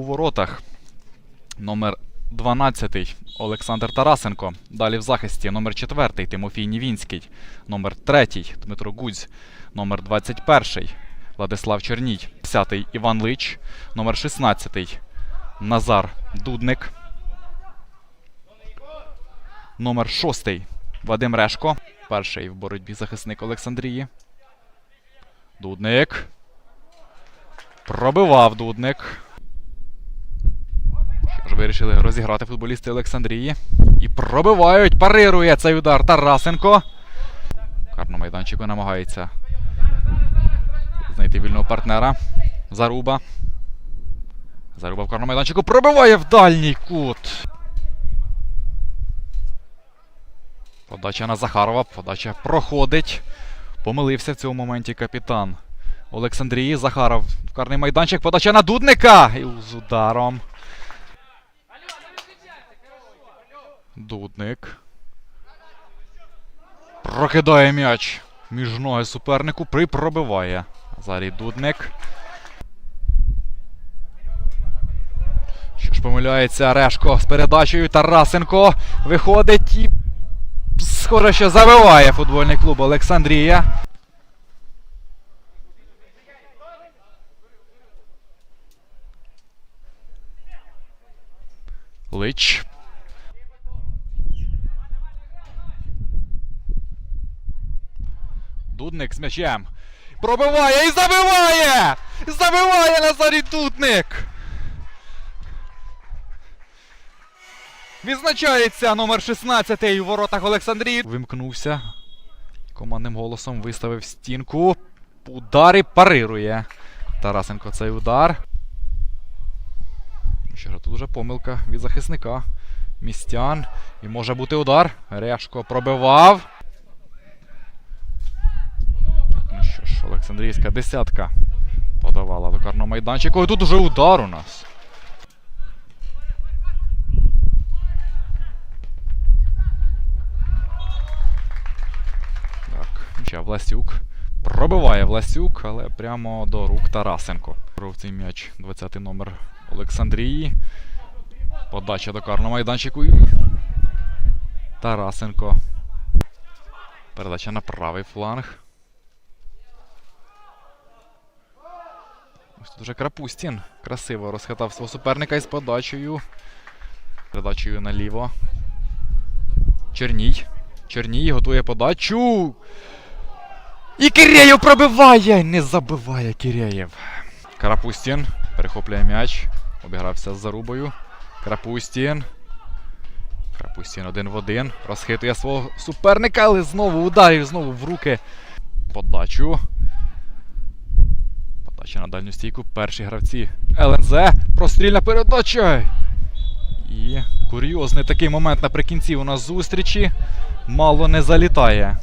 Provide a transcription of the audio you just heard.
у воротах. Номер 12 Олександр Тарасенко. Далі в захисті номер 4 Тимофій Нівінський. Номер 3 Дмитро Гудзь. Номер 21 Владислав Черній. 10 Іван Лич. Номер 16 Назар Дудник. Номер 6 Вадим Решко. Перший в боротьбі захисник Олександрії. Дудник. Пробивав Дудник. Що вирішили розіграти футболісти Олександрії. І пробивають. Парирує цей удар Тарасенко. Карно майданчику намагається знайти вільного партнера. Заруба. Заруба в карному майданчику. Пробиває в дальній кут. Подача на Захарова. Подача проходить. Помилився в цьому моменті капітан. Олександрії Захаров в карний майданчик. Подача на Дудника. І з ударом. Дудник. Прокидає м'яч. Між ноги супернику припробиває. Зарій Дудник. Що ж помиляється Решко з передачею. Тарасенко виходить і. Схоже, що забиває футбольний клуб Олександрія. Лич. Дудник з м'ячем. Пробиває і забиває! Забиває Назарій Дудник! Відзначається номер 16 у воротах Олександрії. Вимкнувся. Командним голосом виставив стінку. Удар і парирує. Тарасенко цей удар. Що ж, тут вже помилка від захисника. Містян. І може бути удар. Решко пробивав. Так, ну що ж, Олександрійська десятка подавала до карного майданчику. І тут уже удар у нас. Так, ще Власюк. Пробиває Власюк, але прямо до рук Тарасенко. Брав цей м'яч 20-й номер Олександрії. Подача до карного майданчику. Тарасенко. Передача на правий фланг. Ось тут вже Крапустін красиво розхитав свого суперника із подачею. Передачею наліво. Черній. Черній готує подачу. І Киреєв пробиває! Не забиває Киреєв. Карапустін перехоплює м'яч. Обігрався з зарубою. Крапустін. Крапустін один в один. Розхитує свого суперника, але знову ударів, знову в руки. Подачу. Подача на дальню стійку. Перші гравці. ЛНЗ. Прострільна передача. І курйозний такий момент наприкінці у нас зустрічі. Мало не залітає.